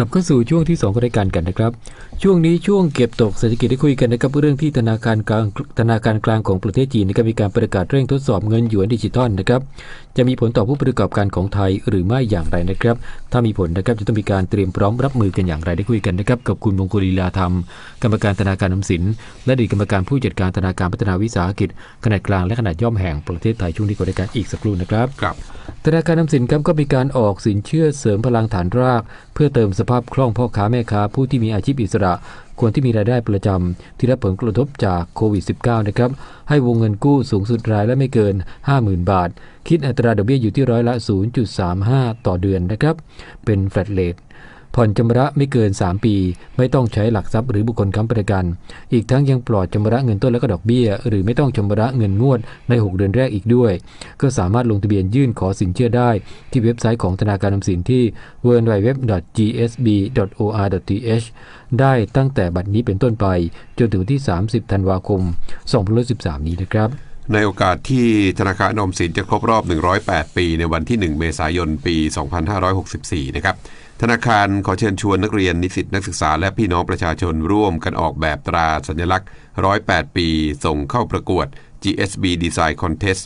กลับเข้าสู่ช่วงที่2ของรายการกันนะครับ ช่วงนี้ช่วงเก็บตกเศรษฐกิจได้คุยกันนะครับเรื่องที่ธนาคารกลางธนาคารกลางของประเทศจีนนะครับมีการประกาศเร่งทดสอบเงินหยวนดิจิตอลนะครับจะมีผลต่อผู้ประกอบการของไทยหรือไม่อย่างไรนะครับ ถ้ามีผลนะครับจะต้องมีการเตรียมพร้อมรับมือกันอย่างไรได้คุยกันนะครับกับคุณมงคลลีลาธรรม กรรมการธนาคารออมสิน และอดีตกรรมการผู้จัดการธนาคารพัฒนาวิสาหกิจขนาดกลางและขนาดย่อมแห่งประเทศไทยช่วงนี้ก็รายการอีกสักครู่นะครับครับ ธนาคารน้ำสินครับก็มีการออกสินเชื่อเสริมพลังฐานราก เพื่อเติมสภาพคล่องพ่อค้าแม่ค้าผู้ที่มีอาชีพอิสระควรที่มีรายได้ประจำที่รับผลกระทบจากโควิด -19 นะครับให้วงเงินกู้สูงสุดรายละไม่เกิน 50,000 บาท คิดอัตราดอกเบี้ยอยู่ที่ร้อยละ 0.35 ต่อเดือนนะครับเป็นแฟลตเลท ผ่อนชำระไม่เกิน 3 ปี ไม่ต้องใช้หลักทรัพย์หรือบุคคลค้ำประกัน อีกทั้งยังปลอดชำระเงินต้นและก็ดอกเบี้ย หรือไม่ต้องชำระเงินงวดใน 6 เดือนแรกอีกด้วย ก็สามารถลงทะเบียนยื่นขอสินเชื่อได้ ที่เว็บไซต์ของธนาคารออมสินที่ www.gsb.or.th ได้ตั้งแต่บัดนี้เป็นต้นไป จนถึงที่ 30 ธันวาคม 2013 นี้นะครับในโอกาสที่ธนาคารออมสินจะครบรอบ 108 ปี ในวันที่ 1 เมษายน ปี 2564 นะครับ ธนาคารขอเชิญชวนนักเรียนนิสิตนักศึกษาและพี่น้องประชาชนร่วมกันออกแบบตราสัญลักษณ์ 108 ปี ส่งเข้าประกวด GSB Design Contest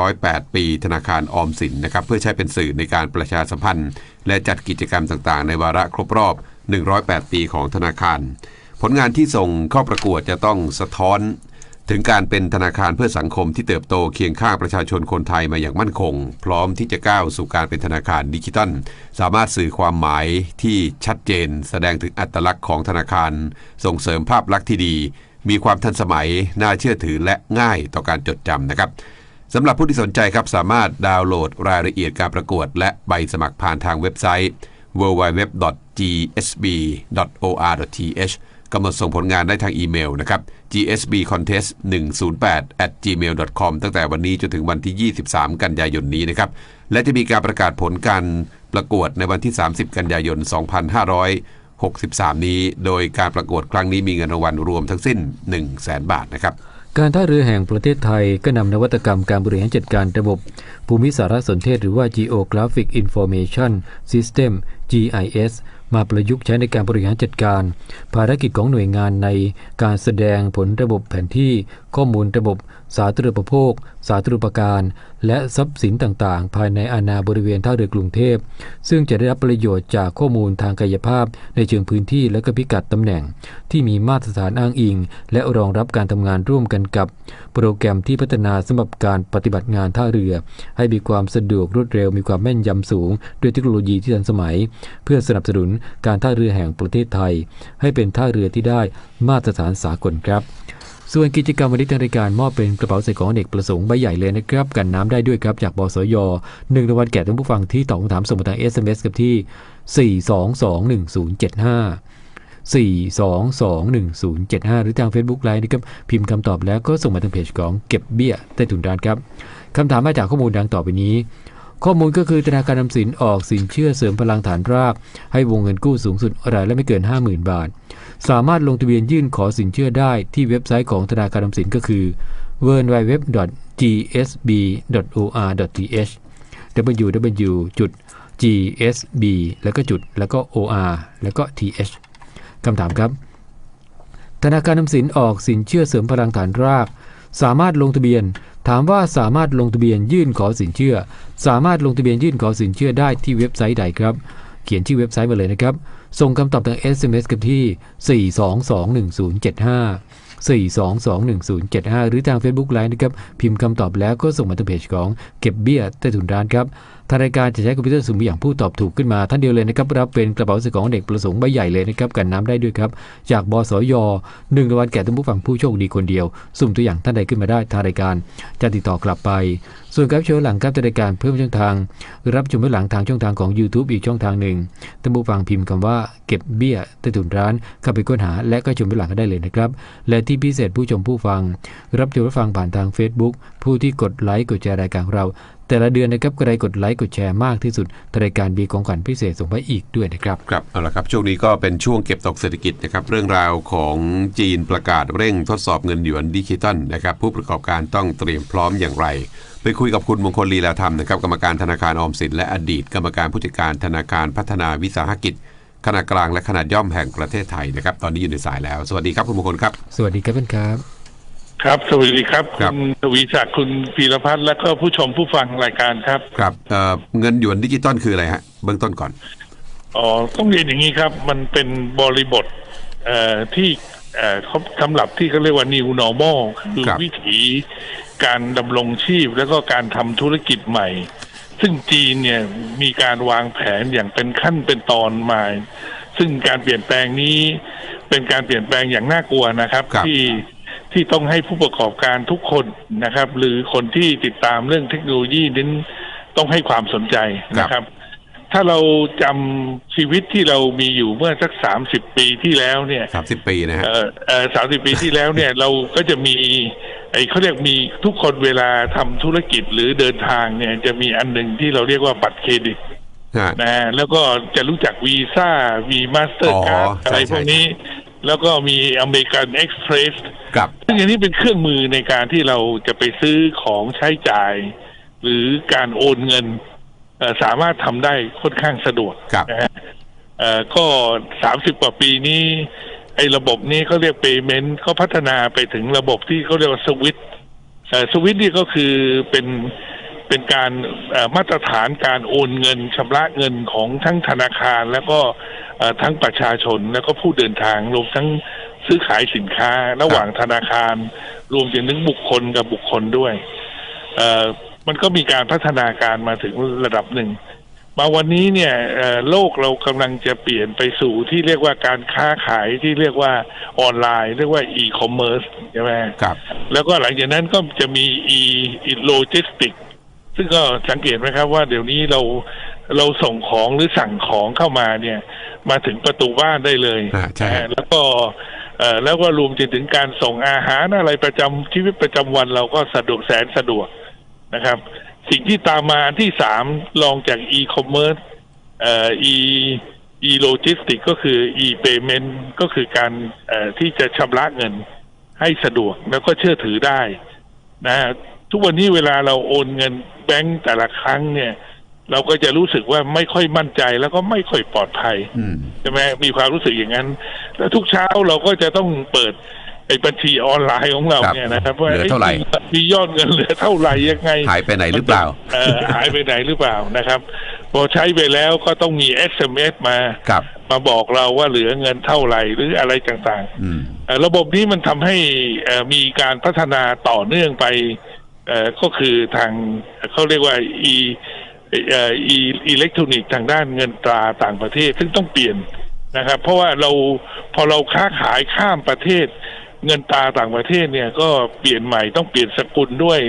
108 ปี ธนาคารออมสินนะครับเพื่อใช้เป็นสื่อในการประชาสัมพันธ์ และจัดกิจกรรมต่างๆ ในวาระครบรอบ 108 ปีของธนาคาร ผลงานที่ส่งเข้าประกวดจะต้องสะท้อน ถึงการเป็นธนาคารเพื่อสังคมที่เติบโตเคียงข้างประชาชนคนไทยมาอย่างมั่นคง พร้อมที่จะก้าวสู่การเป็นธนาคารดิจิทัล สามารถสื่อความหมายที่ชัดเจน แสดงถึงอัตลักษณ์ของธนาคาร ส่งเสริมภาพลักษณ์ที่ดี มีความทันสมัย น่าเชื่อถือและง่ายต่อการจดจำนะครับสำหรับผู้ที่สนใจครับสามารถดาวน์โหลดรายละเอียดการประกวด และใบสมัครผ่านทางเว็บไซต์ www.gsb.or.th กำหนดส่งผลงานได้ทางอีเมลนะครับ gsbcontest 108 at gmail.com ตั้งแต่วันนี้จนถึงวันที่ 23 กันยายนนี้นะครับ และจะมีการประกาศผลการประกวดในวันที่ 30 กันยายน 2563 นี้ โดยการประกวดครั้งนี้มีเงินรางวัลรวมทั้งสิ้น 1 0 0 0 0แบาทนะครับการท่าเรือแห่งประเทศไทยก็นำนวัตกรรมการบริหารจัดการระบบ ภูมิสารสนเทศหรือว่า Geographic Information System GIS มาประยุกต์ใช้ในการบริหารจัดการ ภารกิจของหน่วยงานในการแสดงผลระบบแผนที่ ข้อมูลระบบ สาธารณูปโภค สาธารณูปการ และทรัพย์สินต่างๆ ภายในอาณาบริเวณท่าเรือกรุงเทพ ซึ่งจะได้รับประโยชน์จากข้อมูลทางกายภาพ ในเชิงพื้นที่และก็พิกัดตำแหน่ง ที่มีมาตรฐานอ้างอิง และรองรับการทำงานร่วมกันกับ โปรแกรมที่พัฒนาสำหรับการปฏิบัติงานท่าเรือ ให้มีความสะดวกรวดเร็วมีความแม่นยำสูง ด้วยเทคโนโลยีที่ทันสมัยเพื่อสนับสนุนการท่าเรือแห่งประเทศไทย ให้เป็นท่าเรือที่ได้มาตรฐานสากลครับส่วนกิจกรรมวันนี้ทางรายการมอบเป็นกระเป๋าใส่ของเด็กประสงค์ใบใหญ่เลยนะครับ กันน้ำได้ด้วยครับ จากบสยหนึ่งรางวัลแก่ท่านผู้ฟังที่ตอบคำถามส่งมาทาง SMS กับที่ 4221075 4221075 หรือทาง Facebook ไลน์นะครับพิมพ์คำตอบแล้วก็ส่งมาทางเพจของเก็บเบี้ยใต้ถุนร้านครับคำถามมาจากข้อมูลดังต่อไปนี้ ข้อมูลก็คือธนาคารนำสินออกสินเชื่อเสริมพลังฐานราก ให้วงเงินกู้สูงสุดรายละไม่เกิน 50,000 บาท สามารถลงทะเบียนยื่นขอสินเชื่อได้ที่เว็บไซต์ของธนาคารนำสินก็คือ www.gsb.or.th www gsb แล้วก็จุด แล้วก็ or แล้วก็ th คำถามครับ ธนาคารนำสินออกสินเชื่อเสริมพลังฐานราก สามารถลงทะเบียน ถามว่าสามารถลงทะเบียนยื่นขอสินเชื่อ สามารถลงทะเบียนยื่นขอสินเชื่อได้ที่เว็บไซต์ใดครับ เขียนชื่อเว็บไซต์มาเลยนะครับ ส่งคำตอบทาง SMS กับที่ 4221075 4221075 หรือทาง Facebook ไลน์นะครับพิมพ์คำตอบแล้วก็ส่งมาทางเพจของเก็บเบี้ยใต้ถุนร้านครับทางรายการจะใช้คอมพิวเตอร์สุ่มอย่างผู้ตอบถูกขึ้นมาท่านเดียวเลยนะครับรับเป็นกระเป๋าใส่ของเด็กประสงค์ใบใหญ่เลยนะครับกันน้ำได้ด้วยครับจากบสยหนึ่งรางวัลแก่ท่านผู้ฟังผู้โชคดีคนเดียว สุ่มตัวอย่างท่านใดขึ้นมาได้ทางรายการจะติดต่อกลับไป ส่วนการโชว์หลังครับทางรายการเพิ่มช่องทาง รับชมหลังทางช่องทางของ YouTube อีกช่องทางหนึ่งท่านผู้ฟังพิมพ์คำว่าเก็บเบี้ยใต้ถุนร้านเข้าไปค้นหา และก็ชมหลังก็ได้เลยนะครับ และที่พิเศษผู้ชมผู้ฟัง รับชมรับฟังผ่านทาง Facebook ผู้ที่กดไลค์กดแชร์รายการเรา แต่ละเดือนนะครับใครกดไลค์กดแชร์มากที่สุดรายการมีของขวัญพิเศษส่งไปอีกด้วยนะครับครับเอาละครับช่วงนี้ก็เป็นช่วงเก็บตกเศรษฐกิจนะครับเรื่องราวของจีนประกาศเร่งทดสอบเงินหยวนดิจิตอลนะครับผู้ประกอบการต้องเตรียมพร้อมอย่างไร ไปคุยกับคุณมงคลลีลาธรรมนะครับกรรมการธนาคารออมสินและอดีต กรรมการผู้จัดการธนาคารพัฒนาวิสาหกิจ ขนาดกลางและขนาดย่อมแห่งประเทศไทยนะครับ ตอนนี้อยู่ในสายแล้ว สวัสดีครับคุณมงคลครับ สวัสดีครับท่านครับ ครับ สวัสดีครับครัคุบณทวีศักดิ์คุณพีรพัฒน์และก็ผู้ชมผู้ฟังรายการครับครับเอ่อเงินหยวนดิจิตอลคืออะไรฮะเบื้องต้นก่อนอ๋อต้องเรียนอย่างนี้ครับ มันเป็นบริบทเอ่อที่เอ่อเขา สำหรับที่เขาเรียกว่า new normal คือครับวิถีการดำรงชีพแล้วก็การทำธุรกิจใหม่ ซึ่งจีนเนี่ยมีการวางแผนอย่างเป็นขั้นเป็นตอนมาซึ่งการเปลี่ยนแปลงนี้เป็นการเปลี่ยนแปลงอย่างน่ากลัวนะครับครับที่ที่ต้องให้ผู้ประกอบการทุกคนนะครับ หรือคนที่ติดตามเรื่องเทคโนโลยีนั้นต้องให้ความสนใจนะครับ ถ้าเราจำชีวิตที่เรามีอยู่เมื่อสักสามสิบปีที่แล้วเนี่ยสามสิบปีนะฮะเอ่อเอ่อสามสิบปีที่แล้วเนี่ย เราก็จะมี ไอ้เขาเรียกมีทุกคนเวลาทำธุรกิจหรือเดินทางเนี่ยจะมีอันหนึ่งที่เราเรียกว่าบัตรเครดิตฮะนะฮะแล้วก็จะรู้จักวีซ่าวีมาสเตอร์การ์ดอ๋อใช่อะไรพวกนี้ แล้วก็มีอเมริกันเอ็กซ์เพรสกับซึ่งอันนี้เป็นเครื่องมือในการที่เราจะไปซื้อของใช้จ่าย หรือการโอนเงินเอ่อ สามารถทำได้ค่อนข้างสะดวกครับนะฮะเอ่อก็สามสิบกว่าปีนี้ไอ้ระบบนี้เขาเรียก payment เขาพัฒนาไปถึงระบบที่เขาเรียกว่าสวิตสวิตนี่ก็คือเป็นเป็นการเอ่อมาตรฐานการโอนเงินชำระเงินของทั้งธนาคาร แล้วก็เอ่อทั้งประชาชนแล้วก็ผู้เดินทางรวมทั้งซื้อขายสินค้า ระหว่างธนาคาร รวมถึงถึงบุคคลกับบุคคลด้วยเอ่อ มันก็มีการพัฒนาการมาถึงระดับหนึ่ง มาวันนี้เนี่ยเอ่อโลกเรากำลังจะเปลี่ยนไปสู่ที่เรียกว่าการค้าขายที่เรียกว่าออนไลน์ เรียกว่าอีคอมเมิร์ซใช่ไหมกับ แล้วก็หลังจากนั้นก็จะมีอีอีโลจิสติกซึ่งก็สังเกตไหมครับว่าเดี๋ยวนี้เราเราส่งของหรือสั่งของเข้ามาเนี่ย มาถึงประตูบ้านได้เลยอ่าใช่นะฮะแล้วก็เอ่อแล้วก็รวมจนถึงการส่งอาหารอะไรประจำชีวิตประจำวันเราก็สะดวกแสนสะดวก นะครับ สิ่งที่ตามมาอันที่สามรองจากอีคอมเมิร์ซเอ่ออีอีโลจิสติกก็คืออีเปเมนต์ก็คือการเอ่อที่จะชำระเงินให้สะดวกแล้วก็เชื่อถือได้นะฮะทุกวันนี้เวลาเราโอนเงินแบงก์แต่ละครั้งเนี่ย เราก็จะรู้สึกว่าไม่ค่อยมั่นใจแล้วก็ไม่ค่อยปลอดภัยอืมใช่ไหมมีความรู้สึกอย่างนั้น แล้วทุกเช้าเราก็จะต้องเปิดไอ้บัญชีออนไลน์ของเราครับเนี่ยนะครับว่าเหลือเท่าไหร่อ้ยมียอดเงินเหลือเท่าไหร่ยังไงหายไปไหนหรือเปล่าเออหายไปไหนหรือเปล่านะครับ พอใช้ไปแล้วก็ต้องมี SMS มากับมาบอกเราว่าเหลือเงินเท่าไหร่หรืออะไรต่างอืมๆเอ่อระบบนี้มันทำให้เอ่อมีการพัฒนาต่อเนื่องไปเอ่อก็คือทางเขาเรียกว่า e เอ่อ e อิเล็กทรอนิกส์ทางด้านเงินตราต่างประเทศ ซึ่งต้องเปลี่ยนนะครับ เพราะว่าเราพอเราค้าขายข้ามประเทศ เงินตราต่างประเทศเนี่ยก็เปลี่ยนใหม่ต้องเปลี่ยนสกุลด้วย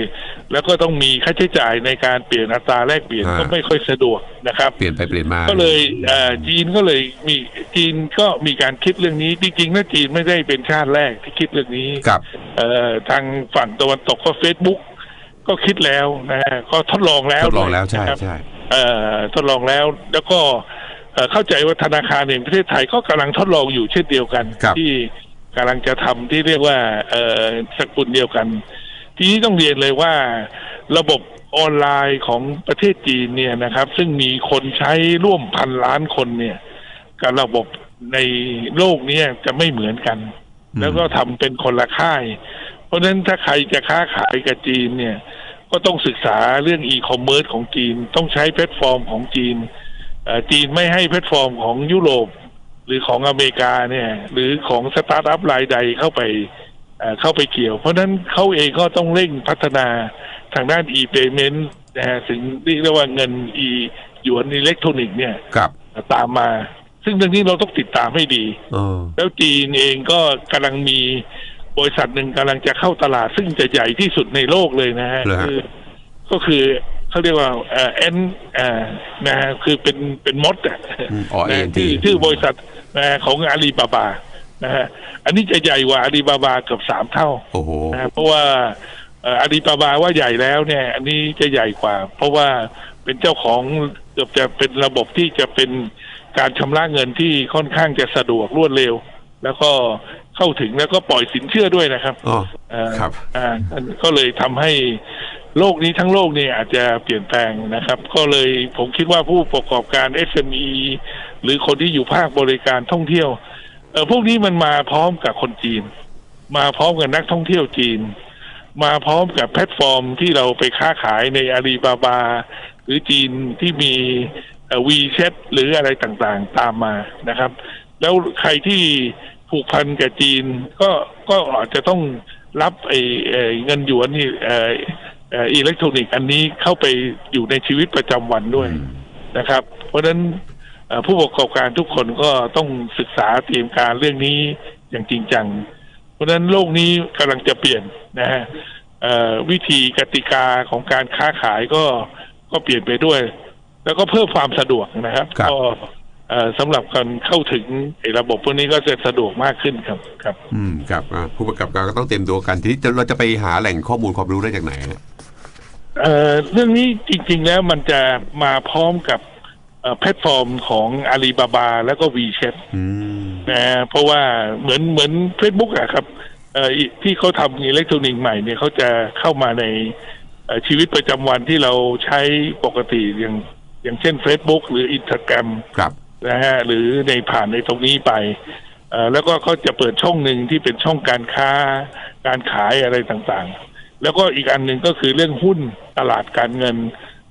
แล้วก็ต้องมีค่าใช้จ่ายในการเปลี่ยนอัตราแลกเปลี่ยนอ่าก็ไม่ค่อยสะดวกนะครับ เปลี่ยนไปเปลี่ยนมา ก็เลยเอ่อจีนก็เลยมีจีนก็มีการคิดเรื่องนี้จริงๆแล้วจีนไม่ได้เป็นชาติแรกที่คิดเรื่องนี้กับเอ่อทางฝั่งตะวันตกก็เฟซบุ๊กก็คิดแล้วนะฮะก็ทดลองแล้วทดลองแล้วใช่นะครับใช่เอ่อทดลองแล้วแล้วก็เอ่อเข้าใจว่าธนาคารแห่งประเทศไทยก็กำลังทดลองอยู่เช่นเดียวกันครับที่ กำลังจะทำที่เรียกว่าเอ่อสกุลเดียวกัน ทีนี้ต้องเรียนเลยว่าระบบออนไลน์ของประเทศจีนเนี่ยนะครับ ซึ่งมีคนใช้ร่วมพันล้านคนเนี่ยกับระบบในโลกเนี้จะไม่เหมือนกันอืมแล้วก็ทำเป็นคนละค่าย เพราะฉะนั้นถ้าใครจะค้าขายกับจีนเนี่ย ก็ต้องศึกษาเรื่องอีคอมเมิร์ซของจีน ต้องใช้แพลตฟอร์มของจีนเอ่อจีนไม่ให้แพลตฟอร์มของยุโรป หรือของอเมริกาเนี่ย หรือของสตาร์ทอัพรายใดเข้าไปเอ่อเข้าไปเกี่ยว เพราะฉะนั้นเขาเองก็ต้องเร่งพัฒนาทางด้าน e-payment นะฮะถึงเรียกว่าเงิน e หยวนอิเล็กทรอนิกส์เนี่ยกับตามมา ซึ่งเรื่องนี้เราต้องติดตามให้ดีเออแล้วจีนเองก็กำลังมีบริษัทหนึ่งกำลังจะเข้าตลาด ซึ่งจะใหญ่ที่สุดในโลกเลยนะฮะเหรอฮะคือก็คือเขาเรียกว่าเอ่อ N เอ่อนะฮะคือเป็นเป็นมดอะอืมอ๋อนะ ANT ชื่อชื่อบริษัท นะฮะของอาลีบาบานะฮะอันนี้จะใหญ่กว่าอาลีบาบาเกือบสามเท่าโอ้โหนะฮะเพราะว่าเอ่ออาลีบาบาว่าใหญ่แล้วเนี่ย อันนี้จะใหญ่กว่า เพราะว่าเป็นเจ้าของเกือบจะเป็นระบบที่จะเป็นการชำระเงินที่ค่อนข้างจะสะดวกรวดเร็ว แล้วก็เข้าถึงแล้วก็ปล่อยสินเชื่อด้วยนะครับอ๋อเอ่อครับอ่าก็เลยทำให้โลกนี้ทั้งโลกเนี่ยอาจจะเปลี่ยนแปลงนะครับ ก็เลยผมคิดว่าผู้ประกอบการ SME หรือคนที่อยู่ภาคบริการท่องเที่ยว เออพวกนี้มันมาพร้อมกับคนจีน มาพร้อมกับนักท่องเที่ยวจีน มาพร้อมกับแพลตฟอร์มที่เราไปค้าขายในอาลีบาบา หรือจีนที่มีวีเช็หรืออะไรต่างๆ ตามมานะครับ แล้วใครที่ผูกพันกับจีนก็ก็อาจจะต้องรับไอ้ไอ้เงินหยวนนี่เอ่อเอ่ออิเล็กทรอนิกส์อันนี้เข้าไปอยู่ในชีวิตประจำวันด้วยนะครับ เพราะฉะนั้นเอ่อ ผู้ประกอบการทุกคนก็ต้องศึกษาเตรียมการเรื่องนี้อย่างจริงจัง เพราะฉะนั้นโลกนี้กำลังจะเปลี่ยนนะฮะเอ่อวิธีกติกาของการค้าขายก็ก็เปลี่ยนไปด้วย แล้วก็เพิ่มความสะดวกนะครับครับก็เอ่อสำหรับการเข้าถึงไอ้ระบบพวกนี้ก็จะสะดวกมากขึ้นครับครับ อืมครับอ่าผู้ประกอบการก็ต้องเตรียมตัวกันทีนี้จะเราจะไปหาแหล่งข้อมูลความรู้ได้จากไหนฮะเอ่อเรื่องนี้จริงๆแล้วมันจะมาพร้อมกับเอ่อ แพลตฟอร์มของอาลีบาบาแล้วก็วีเช t อืมนะเพราะว่าเหมือนเหมือน Facebook อะครับเอ่ออีที่เขาทำอิเล็กทรอนิกส์ใหม่เนี่ยเขาจะเข้ามาในเอ่อชีวิตประจำวันที่เราใช้ปกติอย่างอย่างเช่น Facebook หรือ Instagram ครับนะฮะหรือในผ่านในตรงนี้ไปเอ่อแล้วก็เขาจะเปิดช่องหนึ่งที่เป็นช่องการค้าการขายอะไรต่างๆ แล้วก็อีกอันหนึ่งก็คือเรื่องหุ้นตลาดการเงิน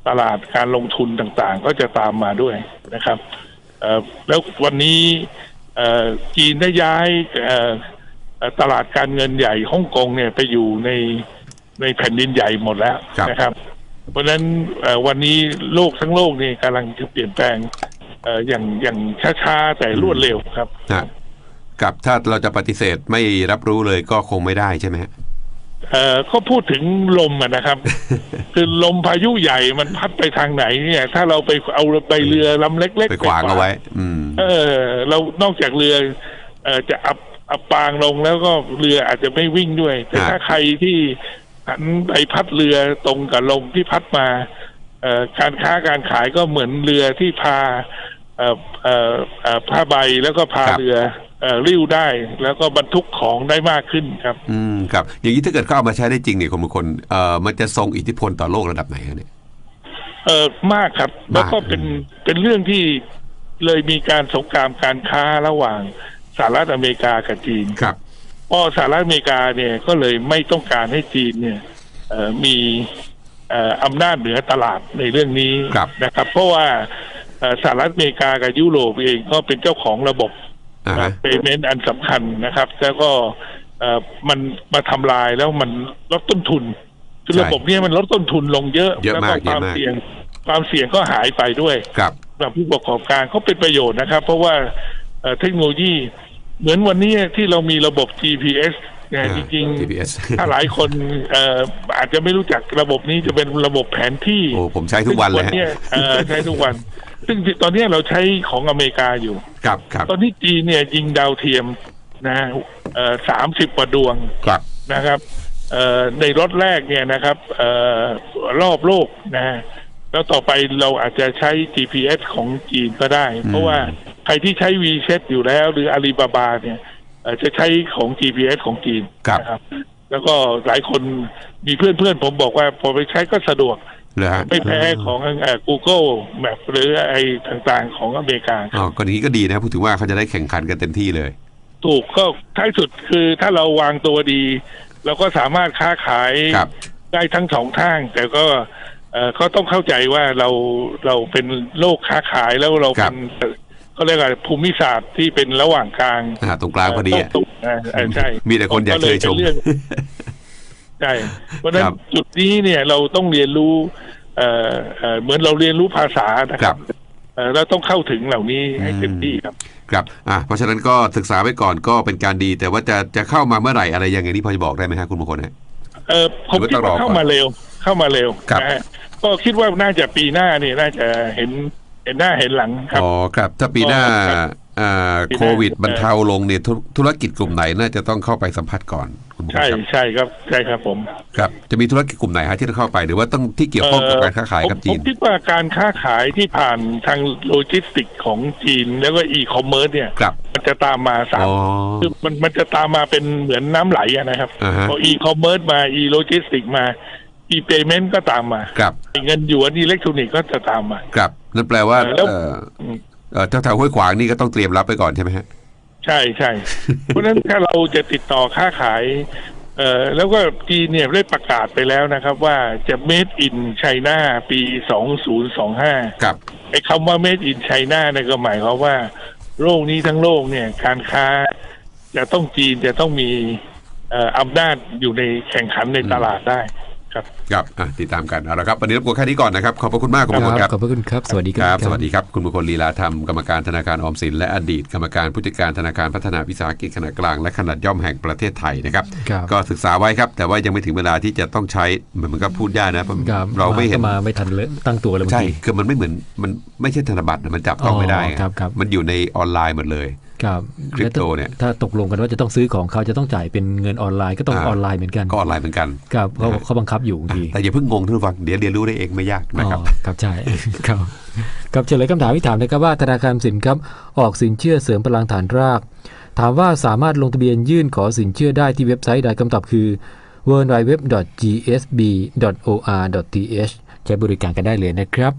ตลาดการลงทุนต่างๆ ก็จะตามมาด้วยนะครับเอ่อแล้ววันนี้เอ่อจีนได้ย้ายเอ่อเอ่อตลาดการเงินใหญ่ฮ่องกงเนี่ยไปอยู่ในในแผ่นดินใหญ่หมดแล้วครับนะครับ เพราะฉะนั้นเอ่อวันนี้โลกทั้งโลกนี่กำลังจะเปลี่ยนแปลงเอ่ออย่างอย่างช้าๆ แต่รวดเร็วครับฮะกับ ถ้าเราจะปฏิเสธไม่รับรู้เลยก็คงไม่ได้ใช่ไหมฮะ เอ่อก็พูดถึงลมอะนะครับ คือลมพายุใหญ่มันพัดไปทางไหนเนี่ย ถ้าเราไปเอาใบเรือลำเล็กๆไปขวางเอาไว้ อืม เออ เรานอกจากเรือเอ่อจะอับอับปางลงแล้วก็เรืออาจจะไม่วิ่งด้วย แต่ครับถ้าใครที่หันไปพัดเรือตรงกับลมที่พัดมาเอ่อการค้าการขายก็เหมือนเรือที่พาเอ่อเอ่อเอ่อผ้าใบแล้วก็พาครับเรือเอ่อ ริ้วได้แล้วก็บรรทุกของได้มากขึ้นครับ อืมครับ อย่างนี้ถ้าเกิดเขาเอามาใช้ได้จริงเนี่ยคนบางคนเอ่อมันจะทรงอิทธิพลต่อโลกระดับไหนฮะเนี่ย เออมากครับ แล้วก็เป็นเป็นเรื่องที่เลยมีการสงครามการค้าระหว่างสหรัฐอเมริกากับจีนครับเพราะสหรัฐอเมริกาเนี่ยก็เลยไม่ต้องการให้จีนเนี่ยเอ่อมีเอ่ออำนาจเหนือตลาดในเรื่องนี้ครับนะครับ เพราะว่าเอ่อสหรัฐอเมริกากับยุโรปเองก็เป็นเจ้าของระบบอ่าฮะ เปเมนต์อันสำคัญนะครับ แล้วก็เอ่อมันมาทำลายแล้วมันลดต้นทุนคือใช่ระบบเนี้มันลดต้นทุนลงเยอะเยอะแล้วมาก็กความเยอะมากเสี่ยง ความเสี่ยงก็หายไปด้วยครับสำหรับผู้ประกอบการก็เป็นประโยชน์นะครับ เพราะว่าเอ่อเทคโนโลยีเหมือนวันนี้ที่เรามีระบบ GPS เนี่ยจริง GPS ๆถ้าหลายคนเอ่ออาจจะไม่รู้จักระบบนี้จะเป็นระบบแผนที่ โอ้ผมใช้ทุกวันเลยซึ่งฮะนี้เอ่อใช้ทุกวัน ซึ่งตอนนี้เราใช้ของอเมริกาอยู่ ครับครับตอนนี้จีนเนี่ยยิงดาวเทียมนะสามสิบกว่าดวงครับนะครับเอ่อในรถแรกเนี่ยนะครับเอ่อรอบโลกนะฮะแล้วต่อไปเราอาจจะใช้ GPS ของจีนก็ได้ เพราะว่าใครที่ใช้ WeChat อยู่แล้ว หรือ Alibaba เนี่ยเอ่อจะใช้ของ GPS ของจีนครับนะครับ แล้วก็หลายคนมีเพื่อนๆผมบอกว่าพอไปใช้ก็สะดวก เลยฮะไม่แพ้ของเอ่อ Google Map หรือไอ้ต่างๆของอเมริกาอ๋อก็อย่างนี้ก็ดีนะพูดถึงว่าเขาจะได้แข่งขันกันเต็มที่เลย ถูกก็ท้ายสุดคือถ้าเราวางตัวดี เราก็สามารถค้าขายครับ ได้ทั้งสองทาง แต่ก็เอ่อเขาต้องเข้าใจว่าเราเราเป็นโลกค้าขายแล้วเราครัเป็บนเขาเรียกว่าภูมิศาสตร์ที่เป็นระหว่างกลาง อ่าตรงกลางพอดีอะตรงๆนะเออใช่มีแต่คนอยากเคยชม ก็ลป็นรื่อง ใช่เพราะฉะนั้คนรับจุดนี้เนี่ยเราต้องเรียนรู้เอ่อเอ่อเหมือนเราเรียนรู้ภาษานะคครัรับบเอ่อเราต้องเข้าถึงเหล่านี้ให้เต็มที่ครับครับอ่าเพราะฉะนั้นก็ศึกษาไว้ก่อนก็เป็นการดี แต่ว่าจะจะเข้ามาเมื่อไหร่อะไรยังไงนี่พอจะบอกได้ไหมครับคุณมงคลฮะเออผมคิดว่าเข้ามาเร็วเข้ามาเร็วครับนะฮะก็คิดว่าน่าจะปีหน้านี่น่าจะเห็นเห็นหน้าเห็นหลังครับอ๋อครับ ถ้าปีหน้า ครับอ่าปีหน้าโควิดบรรเทาลงเนี่ยธุธุรกิจกลุ่มไหนน่าจะต้องเข้าไปสัมผัสก่อนคุณมงคลใช่ครับใช่ครับใช่ครับผม ครับจะมีธุรกิจกลุ่มไหนฮะที่ต้องเข้าไปหรือว่าต้องที่เกี่ยวข้องกับการค้าขายกับผมจีผมนคิดว่าการค้าขายที่ผ่านทางโลจิสติกของจีน แล้วก็อีคอมเมิร์ซเนี่ยครับมันจะตามมาสามอ๋อคือมันมันจะตามมาเป็นเหมือนน้ำไหลอะนะครับอ่าฮะพออีคอมเมิร์ซมาอีโลจิสติกมาอีเปเมนต์ก็ตามมาครับเงินหยวนอิเล็กทรอนิกส์ก็จะตามมาครับนั่นแปลว่า แล้วเอ่ออืมเอ่อแถวๆห้วยขวางนี่ก็ต้องเตรียมรับไปก่อนใช่ไหมฮะใช่ใช่เพราะฉะนั้นถ้าเราจะติดต่อค้าขายเอ่อแล้วก็จีนเนี่ยได้ประกาศไปแล้วนะครับ ว่าจะ made in China ปี 2025 ครับไอ้คำว่า made in China เนี่ยก็หมายความว่า โลกนี้ทั้งโลกเนี่ยการค้าจะต้องจีนจะต้องมีเอ่ออำนาจอยู่ในแข่งขันในตลาดได้ ครับครับอะติดตามกันเอาละครับวันนี้รบกวนแค่นี้ก่อนนะครับขอบพระคุณมากคุณมงคลครับขอบพระคุณครับสวัสดีคครัรับบสวัสดีครับคุณมงคลลีลาธรรมกรรมการธนาคารออมสินและอดีตกรรมการผู้จัดการธนาคารพัฒนาวิสาหกิจขนาดกลางและขนาดย่อมแห่งประเทศไทยนะครับครับก็ศึกษาไว้ครับแต่ว่ายังไม่ถึงเวลาที่จะต้องใช้เหมือนมันก็พูดยากนะเพราะครับเราไม่เห็นก็มาไม่ทันเลยตั้งตัวเลยบางใช่ทีคือมันไม่เหมือนมันไม่ใช่ธนบัตรนะมันจับต้องไม่ได้อ๋อครับครับมันอยู่ในออนไลน์หมดเลย ครับคริปโตเนี่ยถ้าตกลงกันว่าจะต้องซื้อของเขาจะต้องจ่ายเป็นเงินออนไลน์ก็ต้องอ่าออนไลน์เหมือนกันก็ออนไลน์เหมือนกันครับเขาเขาบังคับอยู่บางทีแต่อย่าเพิ่งงงท่านผู้ฟังเดี๋ยวเรียนรู้ได้เองไม่ยากนะครับอ๋อครับใช่ครับครับเฉลยคำถามที่ถามนะครับว่าธนาคารออมสินครับออกสินเชื่อเสริมพลังฐานราก ถามว่าสามารถลงทะเบียนยื่นขอสินเชื่อได้ที่เว็บไซต์ใดคำตอบคือ www.gsb.or.th ใช้บริการกันได้เลยนะครับ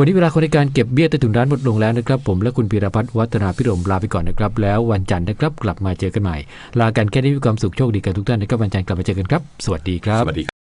วันนี้เวลาคนในการเก็บเบี้ยใต้ถุนร้านหมดลงแล้วนะครับ ผมและคุณพีรพัฒน์วัฒนาพิรมลาไปก่อนนะครับ แล้ววันจันทร์นะครับกลับมาเจอกันใหม่ ลากันแค่นี้มีความสุขโชคดีกันทุกท่านนะครับวันจันทร์กลับมาเจอกันครับ สวัสดีครับสวัสดีครับ